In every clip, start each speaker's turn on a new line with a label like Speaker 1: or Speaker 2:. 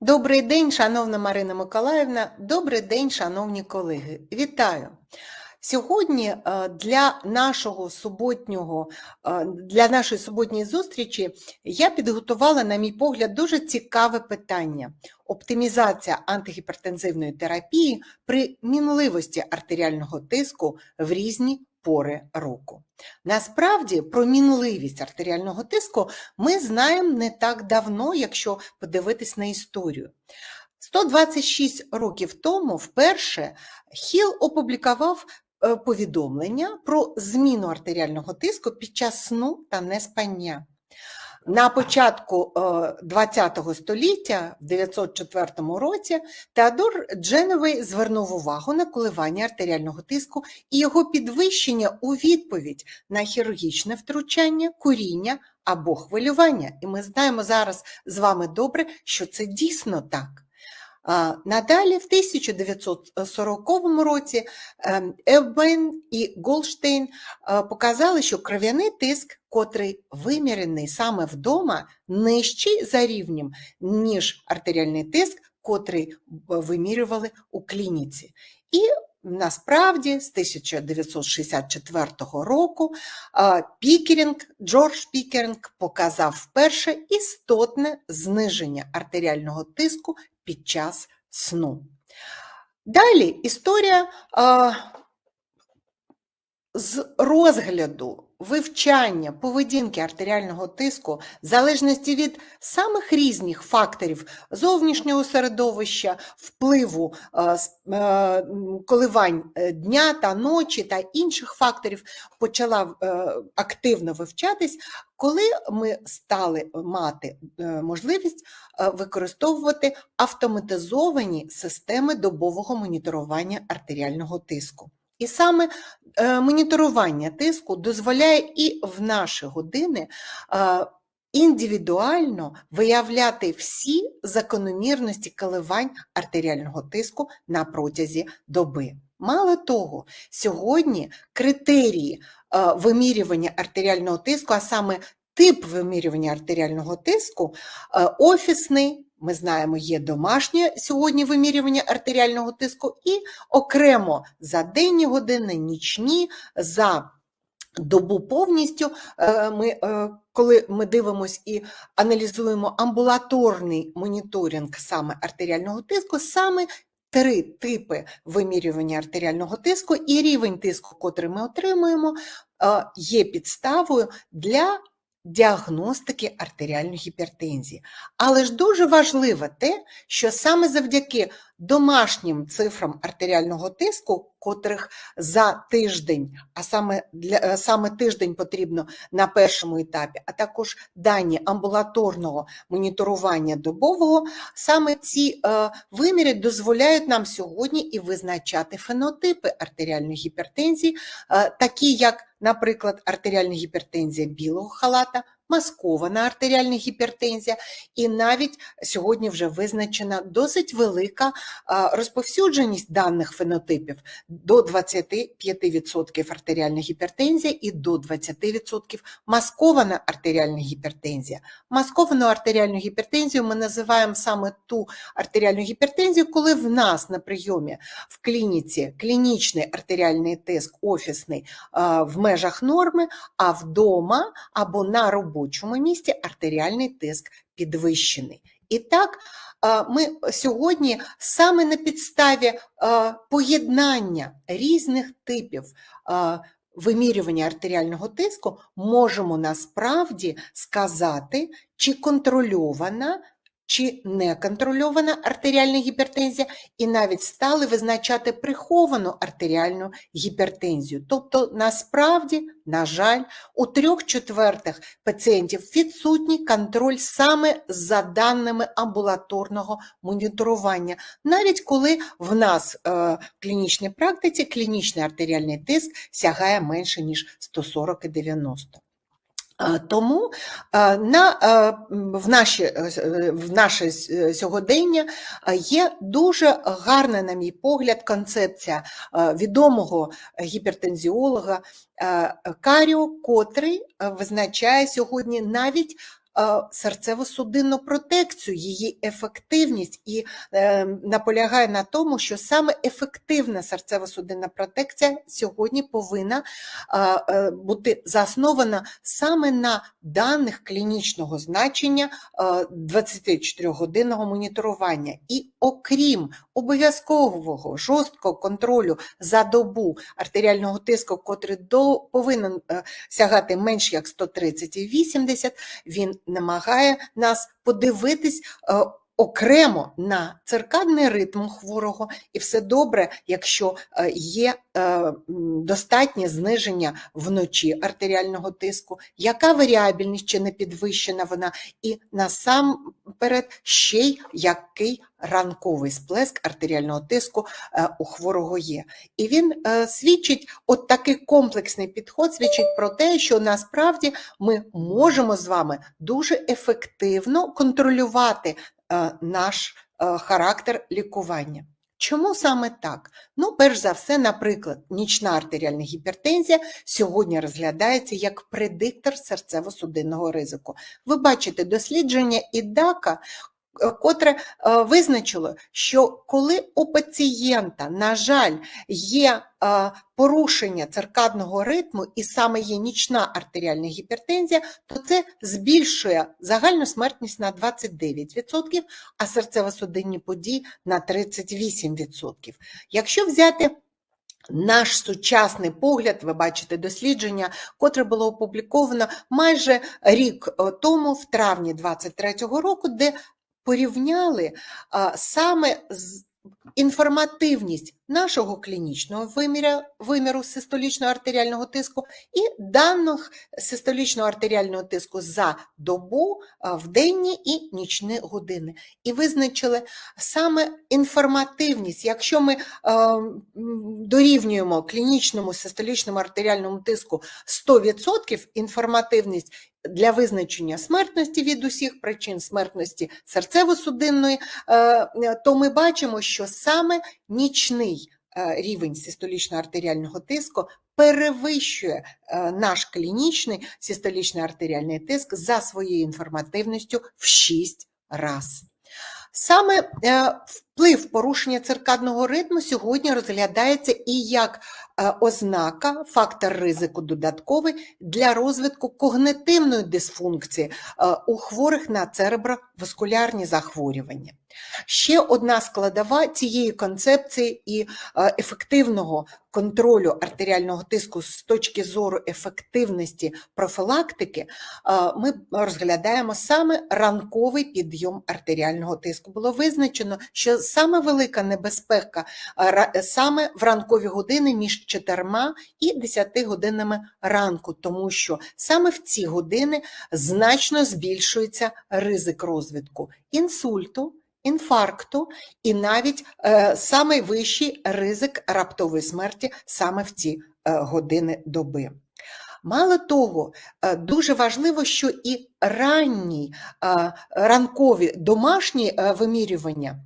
Speaker 1: Добрий день, шановна Марина Миколаївна. Добрий день, шановні колеги. Вітаю! Сьогодні е, для нашого суботнього, е, для нашої суботньої зустрічі я підготувала, на мій погляд, дуже цікаве питання: оптимізація антигіпертензивної терапії при мінливості артеріального тиску в різні пори року. Насправді, про мінливість артеріального тиску ми знаємо не так давно, якщо подивитись на історію. 126 років тому вперше Хіл опублікував е, повідомлення про зміну артеріального тиску під час сну та неспання. На початку ХХ століття, в 904 році, Теодор Дженовий звернув увагу на коливання артеріального тиску і його підвищення у відповідь на хірургічне втручання, куріння або хвилювання. І ми знаємо зараз з вами добре, що це дійсно так. Надалі, в 1940 році Евбен і Голштейн показали, що кров'яний тиск, котрий вимірений саме вдома, нижчий за рівнем, ніж артеріальний тиск, котрий вимірювали у клініці. І Насправді, з 1964 року Пікерінг, Джордж Пікерінг показав вперше істотне зниження артеріального тиску під час сну. Далі історія з розгляду вивчання поведінки артеріального тиску в залежності від самих різних факторів зовнішнього середовища, впливу коливань е, дня та ночі та інших факторів почала е, активно вивчатись, коли ми стали мати е, можливість використовувати автоматизовані системи добового моніторування артеріального тиску. І саме е, моніторування тиску дозволяє і в наші години е, індивідуально виявляти всі закономірності коливань артеріального тиску на протязі доби. Мало того, сьогодні критерії е, вимірювання артеріального тиску, а саме тип вимірювання артеріального тиску, офісний. Ми знаємо, є домашнє сьогодні вимірювання артеріального тиску, і окремо за денні години, нічні, за добу повністю. Е, ми, е, Коли ми дивимося і аналізуємо амбулаторний моніторинг саме артеріального тиску, саме три типи вимірювання артеріального тиску і рівень тиску, котрий ми отримуємо, е, є підставою для діагностики артеріальної гіпертензії. Але ж дуже важливо те, що саме завдяки домашнім цифрам артеріального тиску, котрих за тиждень, а саме для е, саме тиждень потрібно на першому етапі, а також дані амбулаторного моніторування добового, саме ці е, виміри дозволяють нам сьогодні і визначати фенотипи артеріальної гіпертензії, е, такі як, наприклад, артеріальна гіпертензія білого халата маскована артеріальна гіпертензія, і навіть сьогодні вже визначена досить велика розповсюдженість даних фенотипів до 25% артеріальна гіпертензія і до 20% маскована артеріальна гіпертензія. Масковану артеріальну гіпертензію ми називаємо саме ту артеріальну гіпертензію, коли в нас на прийомі в клініці клінічний артеріальний тиск офісний в межах норми, а вдома або на роботі робочому місці артеріальний тиск підвищений. І так, ми сьогодні саме на підставі поєднання різних типів вимірювання артеріального тиску можемо насправді сказати, чи контрольована чи неконтрольована артеріальна гіпертензія, і навіть стали визначати приховану артеріальну гіпертензію. Тобто, насправді, на жаль, у трьох четвертих пацієнтів відсутній контроль саме за даними амбулаторного моніторування, навіть коли в нас е, в клінічній практиці клінічний артеріальний тиск сягає менше, ніж 140 і 90. Тому на, в, наші, е, в наше сьогодення є дуже гарна, на мій погляд, концепція відомого гіпертензіолога Каріо, котрий визначає сьогодні навіть серцево-судинну протекцію, її ефективність і е, наполягає на тому, що саме ефективна серцево-судинна протекція сьогодні повинна е, е, бути заснована саме на даних клінічного значення е, 24-годинного моніторування. І окрім обов'язкового жорсткого контролю за добу артеріального тиску, котрий до, повинен е, сягати менш як 130 і 80, він намагає нас подивитись е, окремо на циркадний ритм хворого, і все добре, якщо е, є е, достатнє зниження вночі артеріального тиску, яка варіабельність чи не підвищена вона, і насамперед ще й який ранковий сплеск артеріального тиску е, у хворого є. І він свідчить, от такий комплексний підход свідчить про те, що насправді ми можемо з вами дуже ефективно контролювати наш е, характер лікування. Чому саме так? Ну, перш за все, наприклад, нічна артеріальна гіпертензія сьогодні розглядається як предиктор серцево-судинного ризику. Ви бачите дослідження ІДАКа, е, котре е, визначило, що коли у пацієнта, на жаль, є е, порушення циркадного ритму і саме є нічна артеріальна гіпертензія, то це збільшує загальну смертність на 29%, а серцево-судинні події на 38%. Якщо взяти наш сучасний погляд, ви бачите дослідження, котре було опубліковано майже рік е, тому, в травні 23-го року, де порівняли саме з інформативність нашого клінічного виміря, виміру систолічного артеріального тиску і даних систолічного артеріального тиску за добу в денні і нічні години. І визначили саме інформативність. Якщо ми е, дорівнюємо клінічному систолічному артеріальному тиску 100% інформативність для визначення смертності від усіх причин смертності серцево-судинної, е, то ми бачимо, що саме нічний е, рівень систолічного артеріального тиску перевищує е, наш клінічний систолічний артеріальний тиск за своєю інформативністю в 6 разів. Саме е, вплив порушення циркадного ритму сьогодні розглядається і як ознака, фактор ризику додатковий для розвитку когнитивної дисфункції у хворих на цереброваскулярні захворювання. Ще одна складова цієї концепції і е, ефективного контролю артеріального тиску з точки зору ефективності профілактики, е, ми розглядаємо саме ранковий підйом артеріального тиску. Було визначено, що саме велика небезпека е, саме в ранкові години між 4 і 10 годинами ранку, тому що саме в ці години значно збільшується ризик розвитку інсульту, інфаркту і навіть е, самий вищий ризик раптової смерті саме в ці е, години доби. Мало того, е, дуже важливо, що і ранні е, ранкові домашні е, вимірювання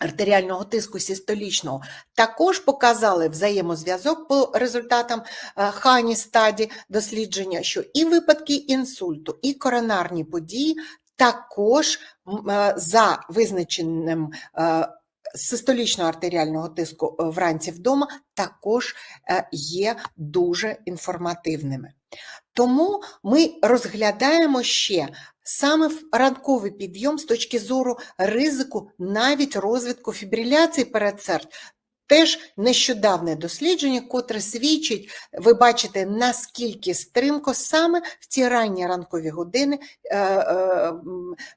Speaker 1: артеріального тиску систолічного також показали взаємозв'язок по результатам хані стаді дослідження, що і випадки інсульту, і коронарні події також е, за визначеним е, систолічного артеріального тиску е, вранці вдома також є дуже інформативними. Тому ми розглядаємо ще саме ранковий підйом з точки зору ризику навіть розвитку фібриляції передсердь. Теж нещодавне дослідження, котре свідчить, ви бачите, наскільки стрімко саме в ці ранні ранкові години е, е,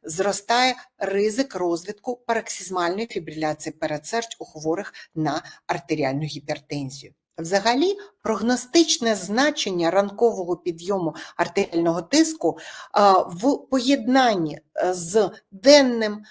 Speaker 1: зростає ризик розвитку пароксизмальної фібриляції передсердь у хворих на артеріальну гіпертензію. Взагалі, прогностичне значення ранкового підйому артеріального тиску в поєднанні е, з денним,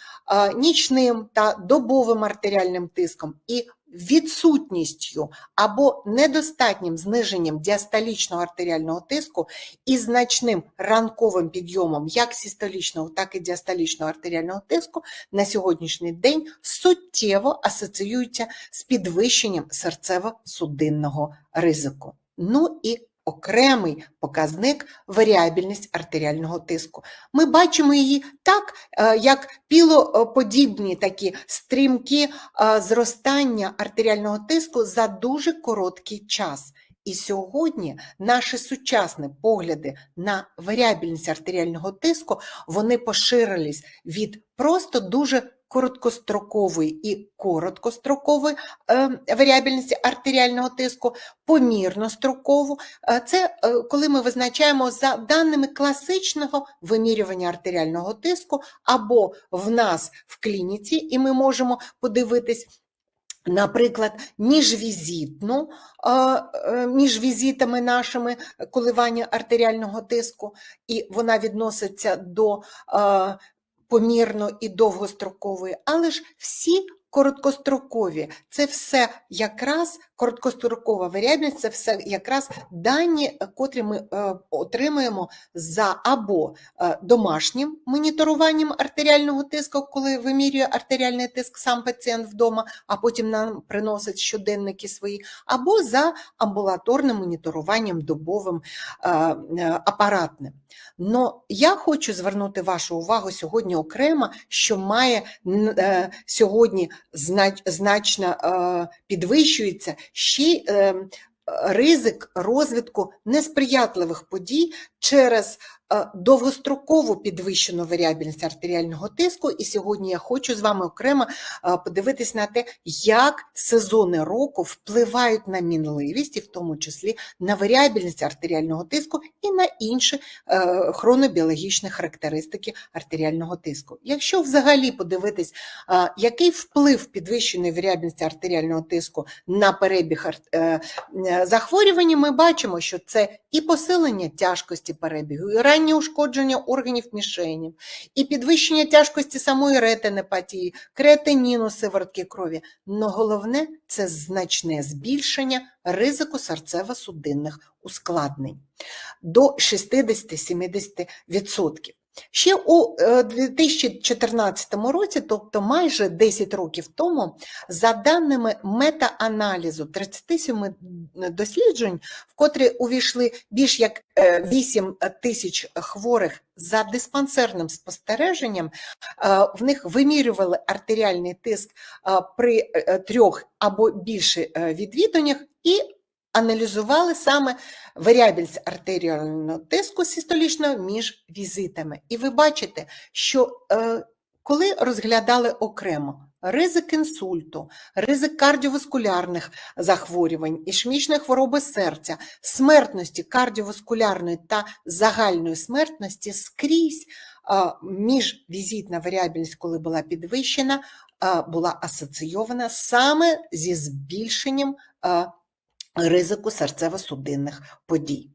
Speaker 1: нічним та добовим артеріальним тиском і відсутністю або недостатнім зниженням діастолічного артеріального тиску і значним ранковим підйомом як систолічного, так і діастолічного артеріального тиску на сьогоднішній день суттєво асоціюються з підвищенням серцево-судинного ризику. Ну і окремий показник варіабільність артеріального тиску. Ми бачимо її так, е, як пілоподібні такі стрімкі е, зростання артеріального тиску за дуже короткий час. І сьогодні наші сучасні погляди на варіабільність артеріального тиску вони поширились від просто дуже короткострокової і короткострокової е, варіабільності артеріального тиску, помірнострокову. Е, Це е, коли ми визначаємо за даними класичного вимірювання артеріального тиску або в нас в клініці, і ми можемо подивитись. Наприклад, міжвізитну, між візитами нашими коливання артеріального тиску, і вона відноситься до помірно і довгострокової, але ж всі короткострокові, це все якраз короткострокова варіабельність, це все якраз дані, котрі ми е, отримуємо за або е, домашнім моніторуванням артеріального тиску, коли вимірює артеріальний тиск сам пацієнт вдома, а потім нам приносить щоденники свої, або за амбулаторним моніторуванням добовим е, е, апаратним. Но я хочу звернути вашу увагу сьогодні окремо, що має е, сьогодні значно е, підвищується. Ще й е, ризик розвитку несприятливих подій через е, довгострокову підвищену варіабельність артеріального тиску. І сьогодні я хочу з вами окремо е, подивитись на те, як сезони року впливають на мінливість, і в тому числі на варіабельність артеріального тиску і на інші е, хронобіологічні характеристики артеріального тиску. Якщо взагалі подивитись, який вплив підвищеної варіабельності артеріального тиску на перебіг захворювання, ми бачимо, що це і посилення тяжкості перебігу, і раннє ушкодження органів мішенів, і підвищення тяжкості самої ретинепатії, креатиніну сиворотки крові. Но головне це значне збільшення ризику серцево-судинних ускладнень до 60-70%. Ще у е, 2014 році, тобто майже 10 років тому, за даними мета-аналізу 37 досліджень, в котрі увійшли більш як е, 8 тисяч хворих за диспансерним спостереженням, е, в них вимірювали артеріальний тиск е, при е, трьох або більше е, відвідуваннях і аналізували саме варіабельність артеріального тиску систолічного між візитами. І ви бачите, що е, коли розглядали окремо ризик інсульту, ризик кардіоваскулярних захворювань, ішемічної хвороби серця, смертності кардіоваскулярної та загальної смертності скрізь міжвізитна варіабельність, коли була підвищена, була асоційована саме зі збільшенням ризику серцево-судинних подій.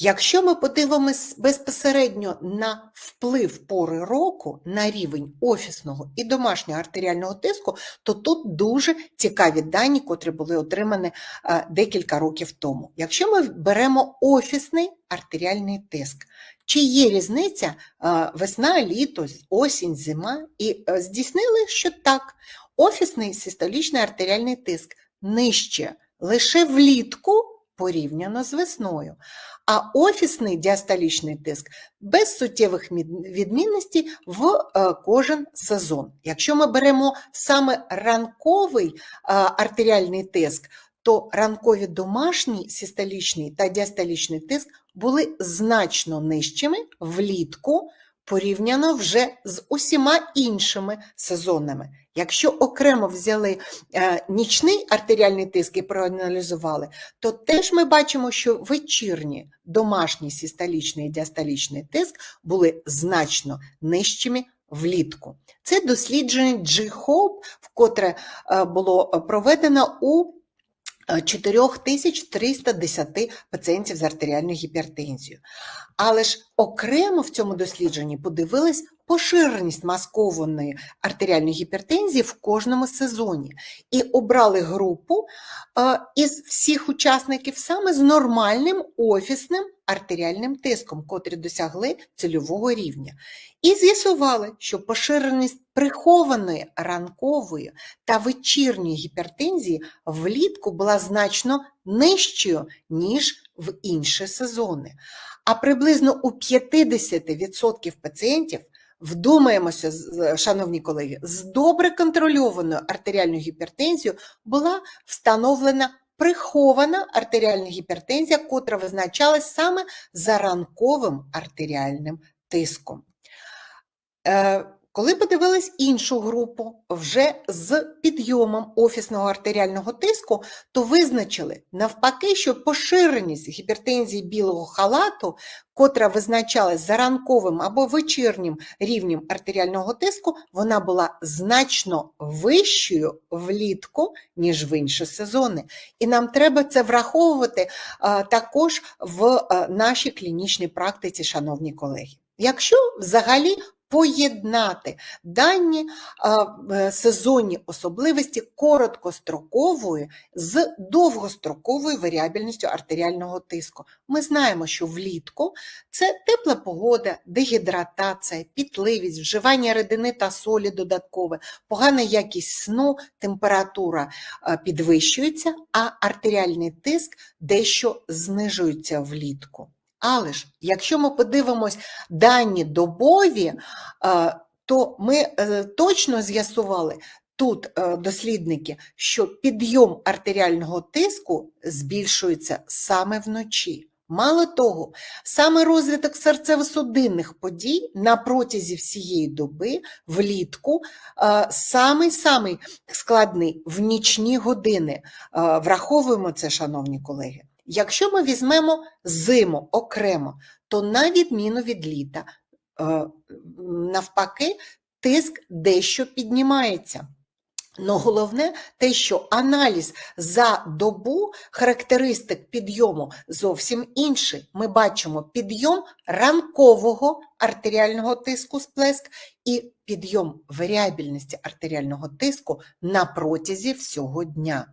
Speaker 1: Якщо ми подивимось безпосередньо на вплив пори року на рівень офісного і домашнього артеріального тиску, то тут дуже цікаві дані, котрі були отримані е, декілька років тому. Якщо ми беремо офісний артеріальний тиск, чи є різниця е, весна, літо, осінь, зима? І е, здійснили, що так, офісний систолічний артеріальний тиск нижче лише влітку порівняно з весною, а офісний діастолічний тиск без суттєвих відмінностей в е, кожен сезон. Якщо ми беремо саме ранковий е, артеріальний тиск, то ранкові домашній систолічний та діастолічний тиск були значно нижчими влітку порівняно вже з усіма іншими сезонами. Якщо окремо взяли е, нічний артеріальний тиск і проаналізували, то теж ми бачимо, що вечірні домашній систолічний і діастолічний тиск були значно нижчими влітку. Це дослідження G-HOPE, вкотре е, було проведено у 4310 пацієнтів з артеріальною гіпертензією. Але ж окремо в цьому дослідженні подивились поширеність маскованої артеріальної гіпертензії в кожному сезоні і обрали групу е, із всіх учасників саме з нормальним офісним артеріальним тиском, котрі досягли цільового рівня. І з'ясували, що поширеність прихованої ранкової та вечірньої гіпертензії влітку була значно нижчою, ніж в інші сезони. А приблизно у 50% пацієнтів, вдумаємося, шановні колеги, з добре контрольованою артеріальною гіпертензією була встановлена прихована артеріальна гіпертензія, котра визначалась саме за ранковим артеріальним тиском. Е, Коли подивились іншу групу вже з підйомом офісного артеріального тиску, то визначили навпаки, що поширеність гіпертензії білого халату, котра визначалась за ранковим або вечірнім рівнем артеріального тиску, вона була значно вищою влітку, ніж в інші сезони. І нам треба це враховувати а, також в а, нашій клінічній практиці, шановні колеги. Якщо взагалі поєднати дані е, сезонні особливості короткострокової з довгостроковою варіабельністю артеріального тиску. Ми знаємо, що влітку це тепла погода, дегідратація, пітливість, вживання рідини та солі додаткове, погана якість сну, температура підвищується, а артеріальний тиск дещо знижується влітку. Але ж, якщо ми подивимось дані добові, е, то ми е, точно з'ясували тут е, дослідники, що підйом артеріального тиску збільшується саме вночі. Мало того, саме розвиток серцево-судинних подій на протязі всієї доби влітку е, самий-самий складний в нічні години. Враховуємо це, шановні колеги. Якщо ми візьмемо зиму окремо, то на відміну від літа, е, навпаки, тиск дещо піднімається. Но головне те, що аналіз за добу характеристик підйому зовсім інший. Ми бачимо підйом ранкового артеріального тиску сплеск і підйом варіабельності артеріального тиску на протязі всього дня.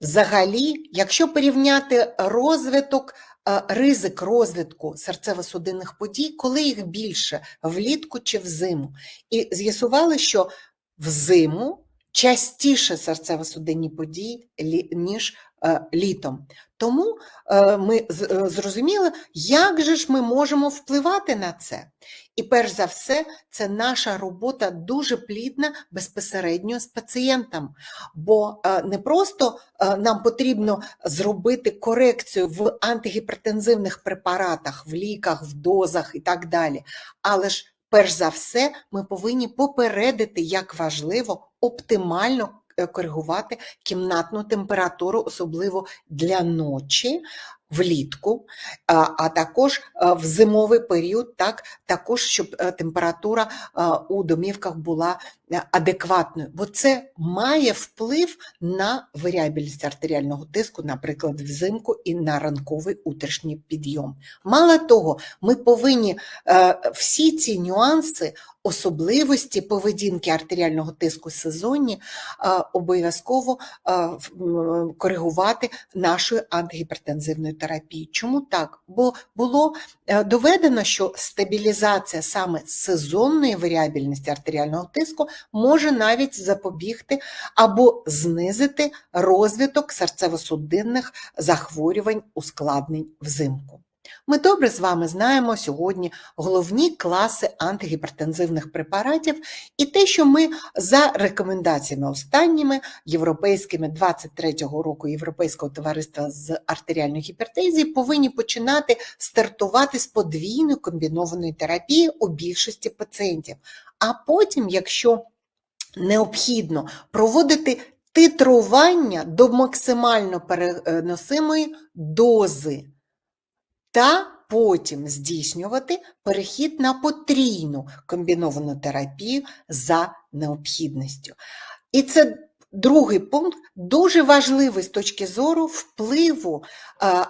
Speaker 1: Взагалі, якщо порівняти розвиток, е, ризик розвитку серцево-судинних подій, коли їх більше влітку чи взиму, і з'ясували, що взиму частіше серцево-судинні події, ніж е, літом. Тому е, ми зрозуміли, як же ж ми можемо впливати на це. І перш за все, це наша робота дуже плідна безпосередньо з пацієнтом. Бо е, не просто е, нам потрібно зробити корекцію в антигіпертензивних препаратах, в ліках, в дозах і так далі. Але ж перш за все ми повинні попередити, як важливо оптимально е, коригувати кімнатну температуру, особливо для ночі. Влітку, а, також е, в зимовий період, так, також щоб е, температура е, у домівках була адекватною, бо це має вплив на варіабельність артеріального тиску, наприклад, взимку і на ранковий утрішній підйом. Мало того, ми повинні всі ці нюанси, особливості поведінки артеріального тиску сезонні е, обов'язково е, коригувати нашою антигіпертензивною терапією. Чому так? Бо було е, доведено, що стабілізація саме сезонної варіабельності артеріального тиску може навіть запобігти або знизити розвиток серцево-судинних захворювань, ускладнень взимку. Ми добре з вами знаємо сьогодні головні класи антигіпертензивних препаратів і те, що ми за рекомендаціями останніми європейськими 23-го року Європейського товариства з артеріальної гіпертензії повинні починати стартувати з подвійної комбінованої терапії у більшості пацієнтів. А потім, якщо необхідно проводити титрування до максимально переносимої дози та потім здійснювати перехід на потрійну комбіновану терапію за необхідністю. І це другий пункт дуже важливий з точки зору впливу е,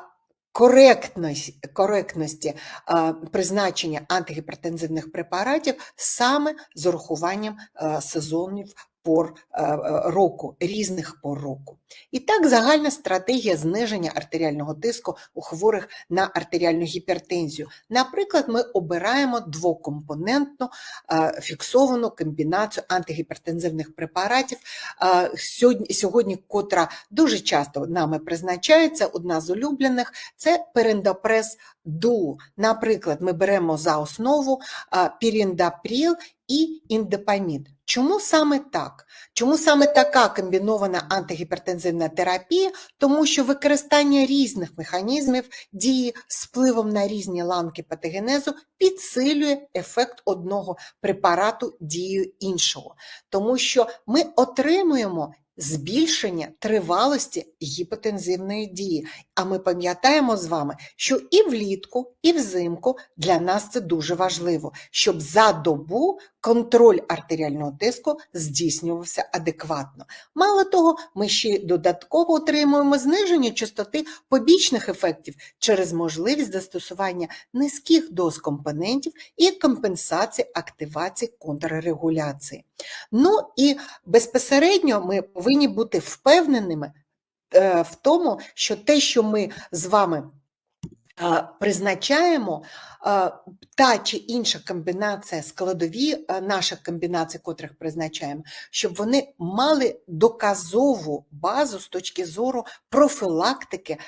Speaker 1: коректності, коректності е, призначення антигіпертензивних препаратів саме з урахуванням е, сезонів пор е, е, року, різних пор року. І так, загальна стратегія зниження артеріального тиску у хворих на артеріальну гіпертензію. Наприклад, ми обираємо двокомпонентну е, фіксовану комбінацію антигіпертензивних препаратів. Сьогодні, сьогодні, котра дуже часто нами призначається, одна з улюблених це перендопрес ду. Наприклад, ми беремо за основу піріндапріл і індепамід. Чому саме так? Чому саме така комбінована антигіпертензивна терапія? Тому що використання різних механізмів дії з впливом на різні ланки патогенезу підсилює ефект одного препарату дією іншого. Тому що ми отримуємо збільшення тривалості гіпотензивної дії. А ми пам'ятаємо з вами, що і влітку, і взимку для нас це дуже важливо, щоб за добу контроль артеріального тиску здійснювався адекватно. Мало того, ми ще додатково отримуємо зниження частоти побічних ефектів через можливість застосування низьких доз компонентів і компенсації активації контррегуляції. Ну і безпосередньо ми повинні бути впевненими е, в тому, що те, що ми з вами призначаємо, та чи інша комбінація, складові наших комбінацій, котрих призначаємо, щоб вони мали доказову базу з точки зору профілактики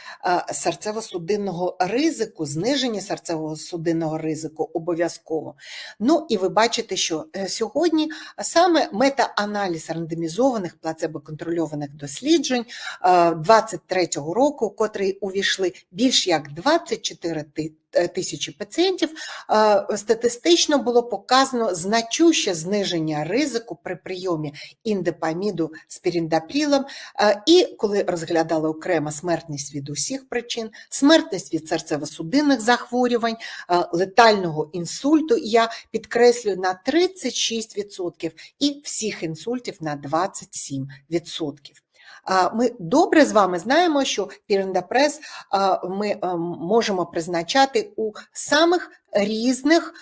Speaker 1: серцево-судинного ризику, зниження серцево-судинного ризику обов'язково. Ну і ви бачите, що е, сьогодні саме мета-аналіз рандомізованих плацебо-контрольованих досліджень 23-го року, котрі увійшли більш як 24 е, тисячі пацієнтів, е, статистично було показано значуще зниження ризику при прийомі індепаміду з піріндапрілом. Е, І коли розглядали окремо смертність від усіх причин, смертність від серцево-судинних захворювань, летального інсульту, я підкреслюю на 36% і всіх інсультів на 27%. Ми добре з вами знаємо, що пірендапрес ми можемо призначати у самих різних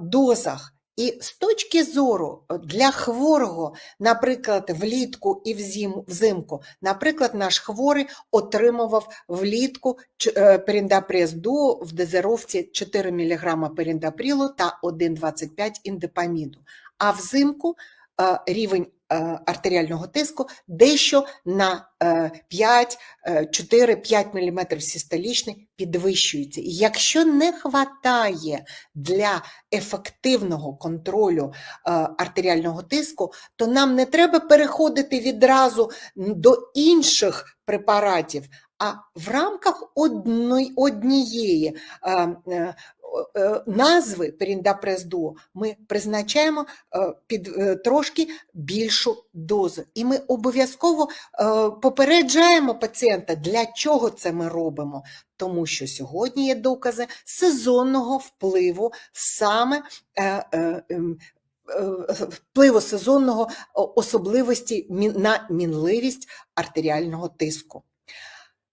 Speaker 1: дозах. І з точки зору для хворого, наприклад, влітку і взимку, наприклад, наш хворий отримував влітку е, періндапрез ду в дозировці 4 мг періндаприлу та 1,25 індепаміду. А взимку е, рівень е, артеріального тиску дещо на е, 5, 4-5 мм систолічний підвищується. І якщо не вистачає для ефективного контролю е, артеріального тиску, то нам не треба переходити відразу до інших препаратів, а в рамках однієї е, е, е, назви періндапрез-дуо ми призначаємо е, під е, трошки більшу дозу. І ми обов'язково попереджаємо пацієнта, для чого це ми робимо. Тому що сьогодні є докази сезонного впливу саме е, е, ем, е, впливу сезонного особливості на мінливість артеріального тиску.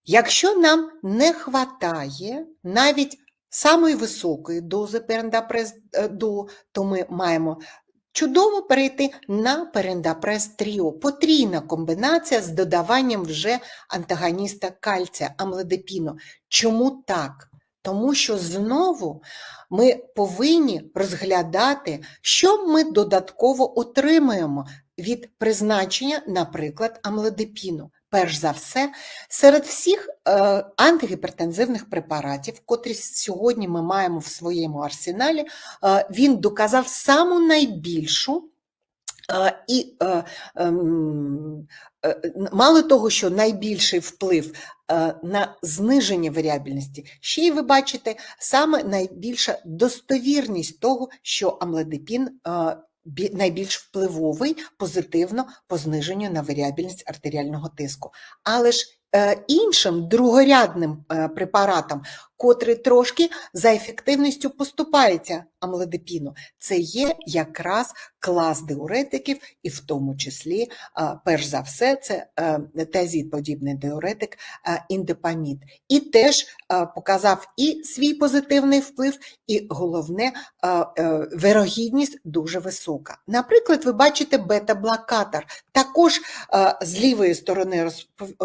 Speaker 1: Якщо нам не вистачає навіть самої високої дози перендапрез-ду, то ми маємо чудово перейти на перендапрез тріо. Потрійна комбінація з додаванням вже антагоніста кальція, амлодипіну. Чому так? Тому що знову ми повинні розглядати, що ми додатково отримуємо від призначення, наприклад, амлодипіну. Перш за все, серед всіх е, антигіпертензивних препаратів, котрі сьогодні ми маємо в своєму арсеналі, е, він доказав саму найбільшу е, і ем, мало того, що найбільший вплив на зниження варіабельності, ще й ви бачите саме найбільша достовірність того, що амлодипін найбільш впливовий позитивно по зниженню на варіабільність артеріального тиску. Але ж іншим другорядним е, препаратам, котрий трошки за ефективністю поступається амлодипіну. Це є якраз клас диуретиків, і в тому числі, перш за все, це е, тезід-подібний диуретик е, індепамід. І теж е, показав і свій позитивний вплив, і головне, е, е, вирогідність дуже висока. Наприклад, ви бачите бета-блокатор, також е, з лівої сторони розп-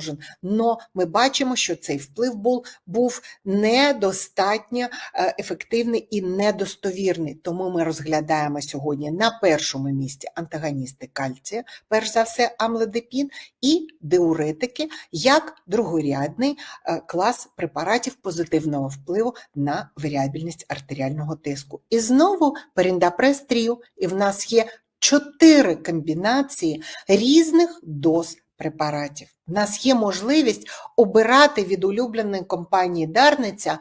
Speaker 1: розположен, але ми бачимо, що цей вплив був, був недостатньо е, ефективний і недостовірний. Тому ми розглядаємо сьогодні на першому місці антагоністи кальція, перш за все амлодипін, і диуретики як другорядний е, клас препаратів позитивного впливу на варіабільність артеріального тиску. І знову періндапрес тріо, і в нас є чотири комбінації різних доз препаратів. У нас є можливість обирати від улюбленої компанії Дарниця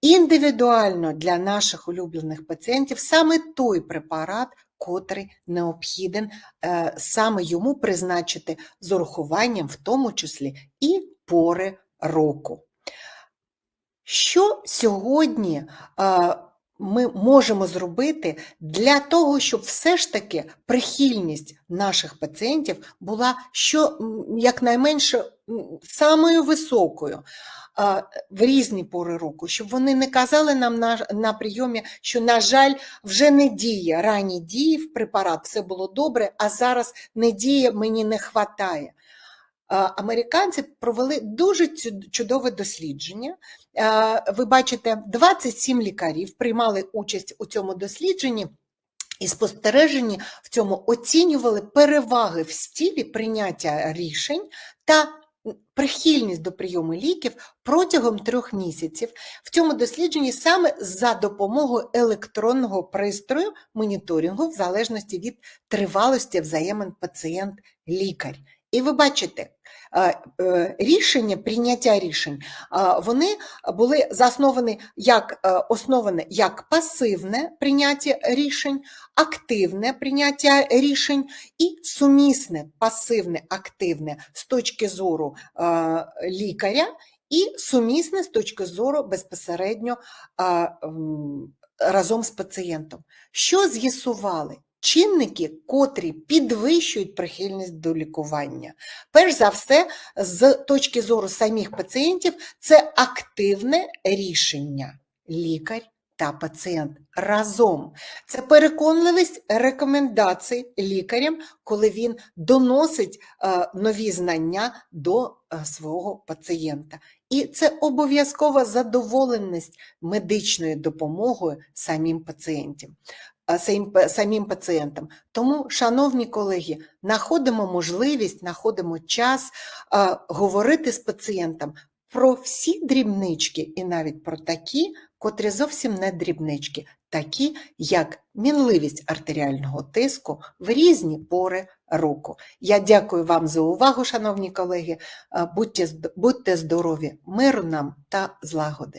Speaker 1: індивідуально для наших улюблених пацієнтів саме той препарат, котрий необхіден е, саме йому призначити з урахуванням, в тому числі і пори року. Що сьогодні е, ми можемо зробити для того, щоб все ж таки прихильність наших пацієнтів була що якнайменше самою високою в різні пори року, щоб вони не казали нам на, на прийомі, що, на жаль, вже не діє, рані діяв препарат, все було добре, а зараз не діє, мені не вистачає. Американці провели дуже чудове дослідження. Е, Ви бачите, 27 лікарів приймали участь у цьому дослідженні. І спостережені в цьому оцінювали переваги в стілі прийняття рішень та прихильність до прийому ліків протягом трьох місяців. В цьому дослідженні саме за допомогою електронного пристрою моніторингу, в залежності від тривалості взаємин пацієнт-лікар. І ви бачите, е, е, рішення, прийняття рішень, вони були засновані як е, основане як пасивне прийняття рішень, активне прийняття рішень і сумісне пасивне, активне з точки зору е, лікаря, і сумісне з точки зору безпосередньо е, разом з пацієнтом. Що з'ясували? Чинники, котрі підвищують прихильність до лікування. Перш за все, з точки зору самих пацієнтів, це активне рішення лікар та пацієнт разом. Це переконливість рекомендацій лікарям, коли він доносить е, нові знання до е, свого пацієнта. І це обов'язкова задоволеність медичною допомогою самим пацієнтам. Самим пацієнтам. Тому, шановні колеги, знаходимо можливість, знаходимо час говорити з пацієнтом про всі дрібнички і навіть про такі, котрі зовсім не дрібнички, такі як мінливість артеріального тиску в різні пори року. Я дякую вам за увагу, шановні колеги. Будьте, будьте здорові, миру нам та злагоди.